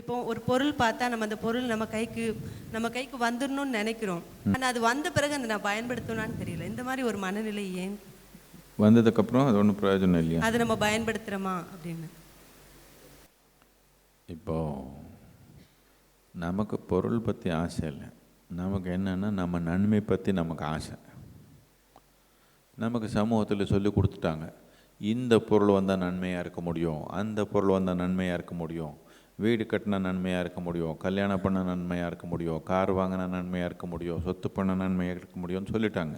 இப்போ ஒரு பொருள் பார்த்தா நம்ம அந்த பொருள் நம்ம கைக்கு நம்ம கைக்கு வந்துடணும்னு நினைக்கிறோம். ஆனா அது வந்த பிறகு அந்த நான் பயன்படுத்தணும்னு தெரியல. இந்த மாதிரி ஒரு மனநிலை ஏன்? வந்ததுக்கப்புறம் அது ஒன்றும் பிரயோஜனம் இல்லையா? அதை நம்ம பயன்படுத்துறோமா அப்படின்னு. இப்போ நமக்கு பொருள் பற்றி ஆசை இல்லை. நமக்கு என்னென்னா நம்ம நன்மை பற்றி நமக்கு ஆசை. நமக்கு சமூகத்தில் சொல்லி கொடுத்துட்டாங்க. இந்த பொருள் வந்தால் நன்மையாக இருக்க முடியும். அந்த பொருள் வந்தால் நன்மையாக இருக்க முடியும். வீடு கட்டின நன்மையாக இருக்க முடியும் கல்யாணம் பண்ண நன்மையாக இருக்க முடியும் கார் வாங்கின நன்மையாக இருக்க முடியும் சொத்து பண்ண நன்மையாக இருக்க முடியும்னு சொல்லிட்டாங்க.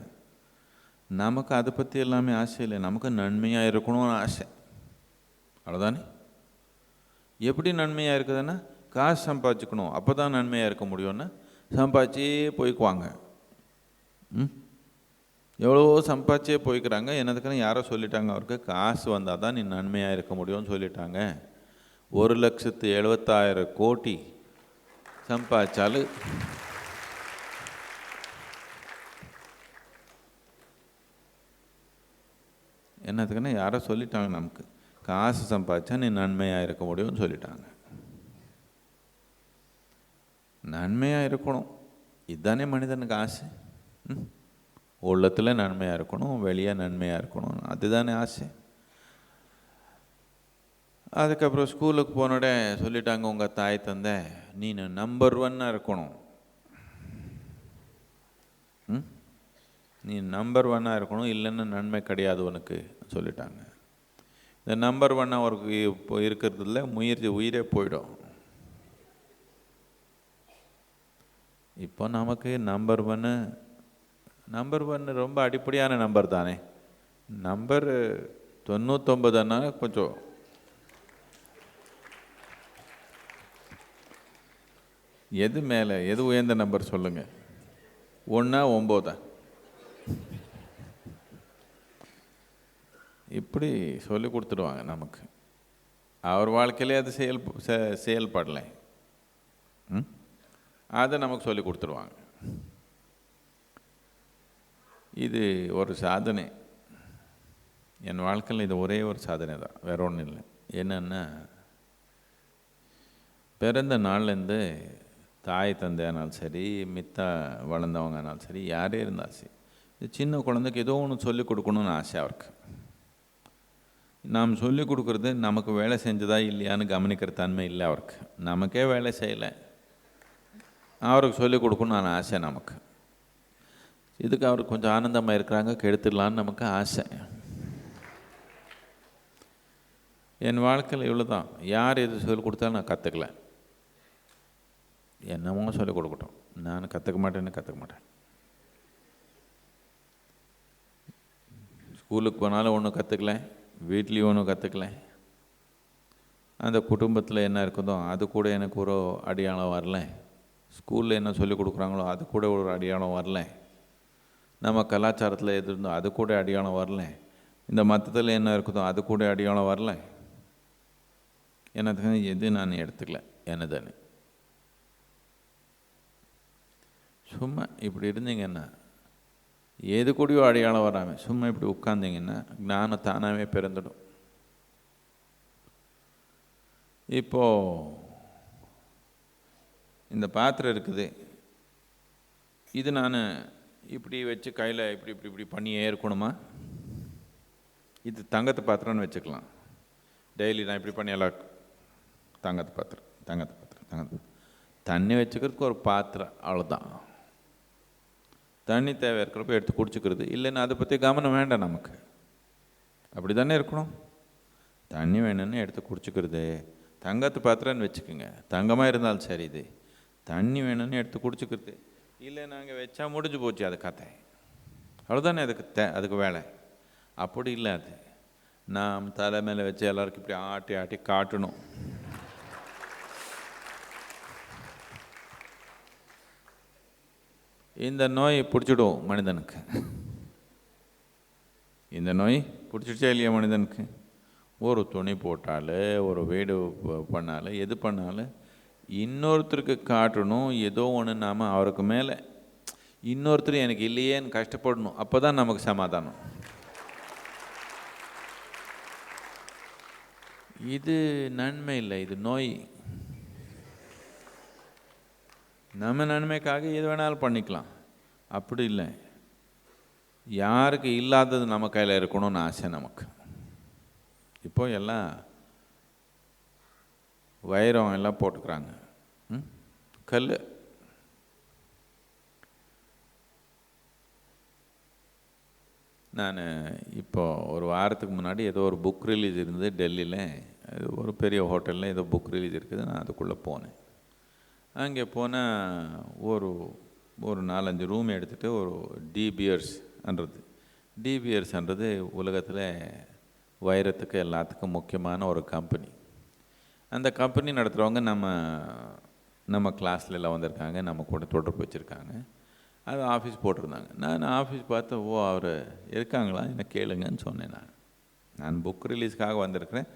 நமக்கு அதை பற்றி எல்லாமே ஆசை இல்லை. நமக்கு நன்மையாக இருக்கணும்னு ஆசை. அவ்வளோதானே எப்படி நன்மையாக இருக்குதுன்னா காசு சம்பாதிச்சுக்கணும். அப்போ தான் நன்மையாக இருக்க முடியும்னா சம்பாதிச்சே போய்க்குவாங்க. ம்? எவ்வளவோ சம்பாதிச்சே போய்க்கிறாங்க. என்னதுக்குன்னு யாரோ சொல்லிட்டாங்க. அவருக்கு காசு வந்தால் தான் நீ நன்மையாக இருக்க முடியும்னு சொல்லிட்டாங்க. ஒரு லட்சத்து எழுபத்தாயிரம் கோடி சம்பாதிச்சாலும் என்னத்துக்குன்னா யாரோ சொல்லிட்டாங்க நமக்கு. காசு சம்பாதிச்சா நீ நன்மையாக இருக்க முடியும்னு சொல்லிட்டாங்க. நன்மையாக இருக்கணும். இதுதானே மனிதனுக்கு ஆசை. உள்ளத்தில் நன்மையாக இருக்கணும் வெளியே நன்மையாக இருக்கணும். அதுதானே ஆசை. அதுக்கப்புறம் ஸ்கூலுக்கு போனோடே சொல்லிட்டாங்க உங்கள் தாய் தந்தை நீ நம்பர் ஒன்னாக இருக்கணும். ம்? நீ நம்பர் ஒன்னாக இருக்கணும் இல்லைன்னு நன்மை கிடையாது உனக்கு சொல்லிட்டாங்க. இந்த நம்பர் ஒன்னாக ஒரு இப்போ இருக்கிறதுல முயற்சி உயிரே போயிடும். இப்போ நமக்கு நம்பர் ஒன்று நம்பர் ஒன்று ரொம்ப அடிப்படையான நம்பர் தானே. நம்பர் தொண்ணூத்தொம்பதுன்னா கொஞ்சம் எது மேலே எது உயர்ந்த நம்பர் சொல்லுங்கள் ஒன்றா ஒம்போதா? இப்படி சொல்லி கொடுத்துடுவாங்க நமக்கு. அவர் வாழ்க்கையிலே அது செயல் செ- செயல்படலை. ம்? அதை நமக்கு சொல்லி கொடுத்துருவாங்க இது ஒரு சாதனை. என் வாழ்க்கையில் இது ஒரே ஒரு சாதனை தான். வேற ஒன்றும் இல்லை. என்னென்னா பிறந்த நாள்லேருந்து தாய் தந்தையானாலும் சரி மித்த வளர்ந்தவங்கனாலும் சரி யாரே இருந்தாலும் சரி இந்த சின்ன குழந்தைக்கு ஏதோ ஒன்று சொல்லிக் கொடுக்கணும்னு ஆசை அவருக்கு. நாம் சொல்லிக் கொடுக்குறது நமக்கு வேலை செஞ்சதா இல்லையான்னு கவனிக்கிற தன்மை இல்லை அவருக்கு. நமக்கே வேலை செய்யலை. அவருக்கு சொல்லிக் கொடுக்கணும்னு ஆசை நமக்கு. இதுக்கு அவருக்கு கொஞ்சம் ஆனந்தமாக இருக்கிறாங்க கெடுத்துடலான்னு நமக்கு ஆசை. என் வாழ்க்கையில் இவ்வளோ தான் யார் எது சொல்லிக் கொடுத்தாலும் நான் கற்றுக்கல என்னமோ சொல்லிக் கொடுக்கட்டும். நான் கற்றுக்க மாட்டேன்னு கற்றுக்க மாட்டேன். ஸ்கூலுக்கு போனாலும் ஒன்றும் கற்றுக்கல வீட்லேயும் ஒன்றும் கற்றுக்கல அந்த குடும்பத்தில் என்ன இருக்குதோ அது கூட எனக்கு ஒரு அடையாளம் வரல. ஸ்கூலில் என்ன சொல்லிக் கொடுக்குறாங்களோ அது கூட ஒரு அடையாளம் வரல. நம்ம கலாச்சாரத்தில் எது இருந்தோ அது கூட அடையாளம் வரல. இந்த மற்றத்தில் என்ன இருக்குதோ அது கூட அடையாளம் வரல. எனக்கு எது நான் எடுத்துக்கல? தானே சும்மா இப்படி இருந்தீங்கன்னா எது கூடயோ அடையாளம் வராமல் சும்மா இப்படி உட்காந்திங்கன்னா ஞானம் தானாகவே பிறந்துடும். இப்போ இந்த பாத்திரம் இருக்குது. இது நான் இப்படி வச்சு கையில் இப்படி இப்படி இப்படி பண்ணி ஏற்கணுமா இது தங்கத்து பாத்திரம்னு வச்சுக்கலாம். டெய்லி நான் இப்படி பண்ணி எல்லாம் தங்கத்து பாத்திரம் தங்கத்து பாத்திரம் தங்கத்து தண்ணி வச்சுக்கிறதுக்கு ஒரு பாத்திரம் அவ்வளோதான் தண்ணி தேவை இருக்கிறப்ப எடுத்து குடிச்சிக்கிறது. இல்லைன்னா அதை பற்றி கவனம் வேண்டாம் நமக்கு. அப்படி தானே இருக்கணும்? தண்ணி வேணும்னு எடுத்து குடிச்சிக்கிறது. தங்கத்து பாத்திரம்னு வச்சுக்கோங்க. தங்கமாக இருந்தாலும் சரி இது. தண்ணி வேணும்னு எடுத்து குடிச்சிக்கிறது. இல்லை நாங்கள் வச்சா முடிஞ்சு போச்சு அது கதை அவ்வளோதானே அதுக்கு தே அதுக்கு வேலை. அப்படி இல்லை அது. நாம் தலை மேலே வச்சு எல்லாருக்கும் இப்படி ஆட்டி ஆட்டி காட்டணும். இந்த நோய் பிடிச்சிடும் மனிதனுக்கு. இந்த நோய் பிடிச்சிடுச்சா இல்லையா மனிதனுக்கு? ஒரு துணி போட்டாலே ஒரு வீடு பண்ணாலே எது பண்ணாலும் இன்னொருத்தருக்கு காட்டணும். ஏதோ ஒன்று நாம் அவருக்கு மேலே இன்னொருத்தர் எனக்கு இல்லையேன்னு கஷ்டப்படணும். அப்போ தான் நமக்கு சமாதானம். இது நன்மை இல்லை. இது நோய் நம்ம நன்மைக்காக எது வேணாலும் பண்ணிக்கலாம். அப்படி இல்லை. யாருக்கு இல்லாதது நம்ம கையில் இருக்கணும்னு ஆசை நமக்கு. இப்போ எல்லாம் வைரம் எல்லாம் போட்டுக்கிறாங்க. ம்? கல். நான் இப்போ ஒரு வாரத்துக்கு முன்னாடி ஏதோ ஒரு புக் ரிலீஸ் இருந்தது டெல்லியில். அது ஒரு பெரிய ஹோட்டலில் ஏதோ புக் ரிலீஸ் இருக்குது. நான் அதுக்குள்ளே போனேன். அங்கே போனால் ஒரு ஒரு நாலஞ்சு ரூம் எடுத்துகிட்டு ஒரு டிபியர்ஸ்ன்றது டிபியர்ஸ்ன்றது உலகத்தில் வைரத்துக்கு எல்லாத்துக்கும் முக்கியமான ஒரு கம்பெனி அந்த கம்பெனி நடத்துகிறவங்க நம்ம நம்ம கிளாஸ்ல எல்லாம் வந்திருக்காங்க நம்ம கூட தொடர்பு வச்சுருக்காங்க. அது ஆஃபீஸ் போட்டிருந்தாங்க. நான் ஆஃபீஸ் பார்த்து ஓ அவர் இருக்காங்களா? என்ன கேளுங்கன்னு சொன்னேன் நான். நான் புக் ரிலீஸ்க்காக வந்திருக்கிறேன்.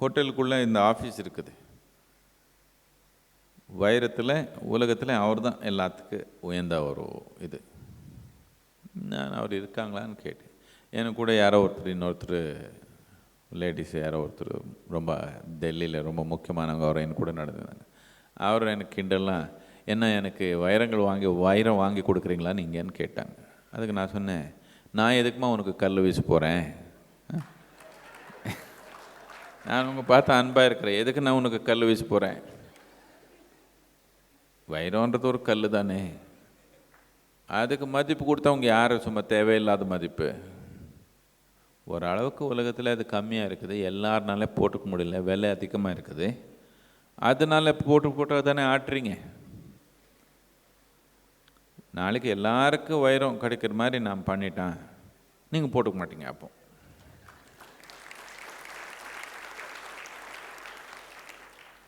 ஹோட்டலுக்குள்ளே இந்த ஆஃபீஸ் இருக்குது. வைரத்தில் உலகத்தில் அவர் தான் எல்லாத்துக்கும் உயர்ந்த ஒரு இது. நான் அவர் இருக்காங்களான்னு கேட்டேன். எனக்கு கூட யாரோ ஒருத்தர் இன்னொருத்தர் லேடிஸ் யாரோ ஒருத்தர் ரொம்ப டெல்லியில் ரொம்ப முக்கியமானவங்க அவர் என் கூட நடந்தாங்க அவர் எனக்கு கிண்டல்லாம் என்ன எனக்கு வைரங்கள் வாங்கி வைரம் வாங்கி கொடுக்குறீங்களா நீங்கன்னு கேட்டாங்க. அதுக்கு நான் சொன்னேன் நான் எதுக்குமா உனக்கு கல் வீச போகிறேன் நான் உங்கள் பார்த்து அன்பாக இருக்கிறேன். எதுக்கு நான் உனக்கு கல் வீச போகிறேன் வைரம்ன்றது ஒரு கல் தானே. அதுக்கு மதிப்பு கொடுத்தவங்க யார்? சும்மா தேவையில்லாத மதிப்பு. ஓரளவுக்கு உலகத்தில் அது கம்மியாக இருக்குது. எல்லாருனாலே போட்டுக்க முடியல. விலை அதிகமாக இருக்குது. அதனால போட்டு போட்டு தானே ஆட்டுறீங்க. நாளைக்கு எல்லாருக்கும் வைரம் கிடைக்கிற மாதிரி நான் பண்ணிட்டேன். நீங்கள் போட்டுக்க மாட்டீங்க அப்போ.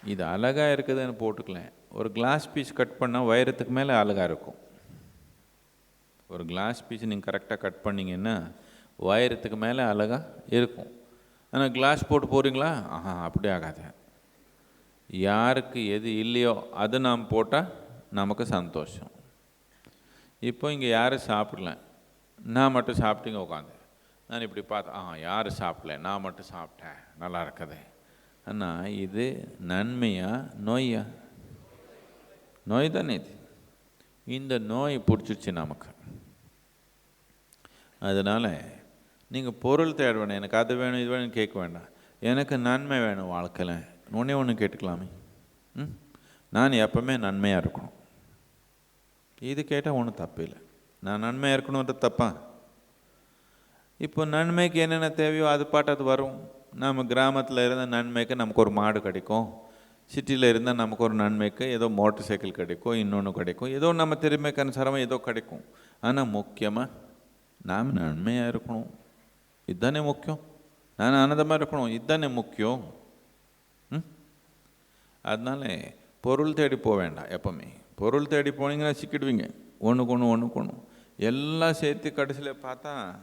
இது அழகாக இருக்குதுன்னு போட்டுக்கலாம் ஒரு கிளாஸ் பீஸ் கட் பண்ணால் வைரத்துக்கு மேலே அழகாக இருக்கும். ஒரு கிளாஸ் பீஸ் நீங்கள் கரெக்டாக கட் பண்ணிங்கன்னா வைரத்துக்கு மேலே அழகாக இருக்கும். ஆனால் கிளாஸ் போட்டு போகிறீங்களா ஆஹா அப்படி ஆகாது. யாருக்கு எது இல்லையோ அது நாம் போட்டால் நமக்கு சந்தோஷம். இப்போ இங்கே யாரும் சாப்பிடல. நான் மட்டும் சாப்பிட்டீங்க உட்காந்து. நான் இப்படி பார்த்தேன் ஆ யாரும் சாப்பிடல. நான் மட்டும் சாப்பிட்டேன். நல்லா இருக்குது. ஆனால் இது நன்மையா நோயா? நோய் தானே இது? இந்த நோய் பிடிச்சிருச்சு நமக்கு. அதனால் நீங்கள் பொருள் தேட வேண்டாம் எனக்கு அது வேணும் இது வேணும் கேட்க வேண்டாம். எனக்கு நன்மை வேணும் வாழ்க்கையில். ஒன்றே ஒன்று கேட்டுக்கலாமே. ம்? நான் எப்பவுமே நன்மையாக இருக்கணும். இது கேட்டால் ஒன்றும் தப்பு இல்லை. நான் நன்மையாக இருக்கணுன்றது தப்பா? இப்போ நன்மைக்கு என்னென்ன தேவையோ அது பாட்டு அது வரும். நம்ம கிராமத்தில் இருந்த நன்மைக்கு நமக்கு ஒரு மாடு கிடைக்கும். சிட்டியில் இருந்தால் நமக்கு ஒரு நன்மைக்கு ஏதோ மோட்டர் சைக்கிள் கிடைக்கும் இன்னொன்று கிடைக்கும். ஏதோ நம்ம திறமைக்கு அனுசாரமாக ஏதோ கிடைக்கும். ஆனால் முக்கியமாக நாம் நன்மையாக இருக்கணும். இதுதானே முக்கியம். நான் ஆனந்தமாக இருக்கணும். இதுதானே முக்கியம். ம்? அதனால பொருள் தேடி போக வேண்டாம் எப்பவுமே. பொருள் தேடி போனீங்கன்னா சிக்கிடுவீங்க. ஒன்றுக்கு ஒன்று ஒன்றுக்கு ஒன்று எல்லாம் சேர்த்து கடைசியில் பார்த்தா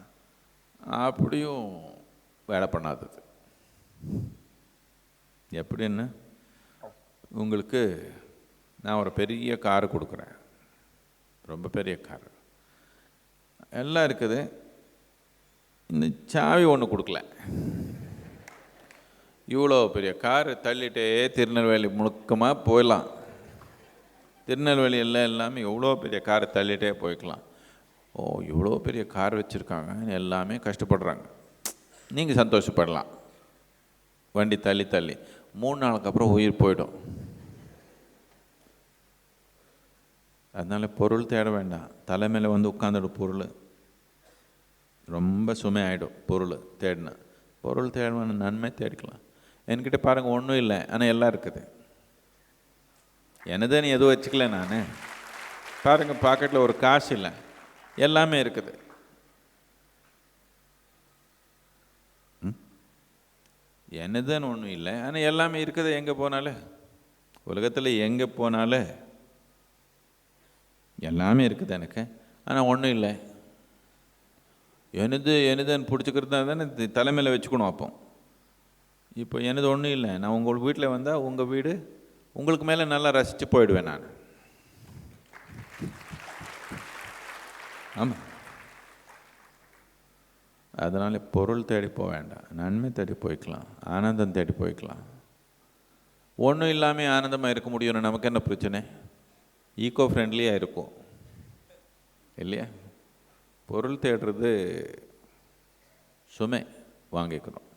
அப்படியும் வேலை பண்ணாதது. எப்படின்னு? உங்களுக்கு நான் ஒரு பெரிய கார் கொடுக்குறேன். ரொம்ப பெரிய கார். எல்லாம் இருக்குது. இந்த சாவி ஒன்று கொடுக்கல. இவ்வளோ பெரிய கார் தள்ளிட்டே திருநெல்வேலி முழுக்கமாக போயிடலாம். திருநெல்வேலி எல்லாம் எல்லாமே எவ்வளோ பெரிய காரை தள்ளிட்டே போய்க்கலாம். ஓ இவ்வளோ பெரிய கார் வச்சுருக்காங்க. எல்லாமே கஷ்டப்படுறாங்க. நீங்கள் சந்தோஷப்படலாம். வண்டி தள்ளி தள்ளி. மூணு நாளுக்கு அப்புறம் உயிர் போயிடும். அதனால் பொருள் தேட வேண்டாம். தலைமையில் வந்து உட்காந்துடும் பொருள். ரொம்ப சுமை ஆகிடும் பொருள் தேடினா. பொருள் தேடணும் நன்மை தேடிக்கலாம். என்கிட்ட பாருங்கள் ஒன்றும் இல்லை. ஆனால் எல்லாம் இருக்குது. எனதே நீ எதுவும் வச்சுக்கல நான்? பாருங்கள் பாக்கெட்டில் ஒரு காசு இல்லை. எல்லாமே இருக்குது. ம்? எனதுன்னு ஒன்றும் இல்லை. ஆனால் எல்லாமே இருக்குது. எங்கே போனாலும்? உலகத்தில் எங்கே போனாலும்? எல்லாமே இருக்குது எனக்கு. ஆனால் ஒன்றும் இல்லை. எனது எனதுன்னு பிடிச்சிக்கிறது தானே தலைமையில் வச்சுக்கணும் அப்போ. இப்போ எனது ஒன்றும் இல்லை. நான் உங்கள் வீட்டில் வந்தால் உங்கள் வீடு உங்களுக்கு மேலே நல்லா ரசித்து போயிடுவேன் நான். ஆமாம் அதனால் பொருள் தேடி போக வேண்டாம். நன்மை தேடி போய்க்கலாம். ஆனந்தம் தேடி போய்க்கலாம். ஒன்றும் இல்லாமல் ஆனந்தமாக இருக்க முடியும்னு நமக்கு என்ன பிரச்சனை? ஈகோ ஃப்ரெண்ட்லியாக இருக்கும். இல்லையா? பொருள் தேடுறது சுமை வாங்கிக்கணும்.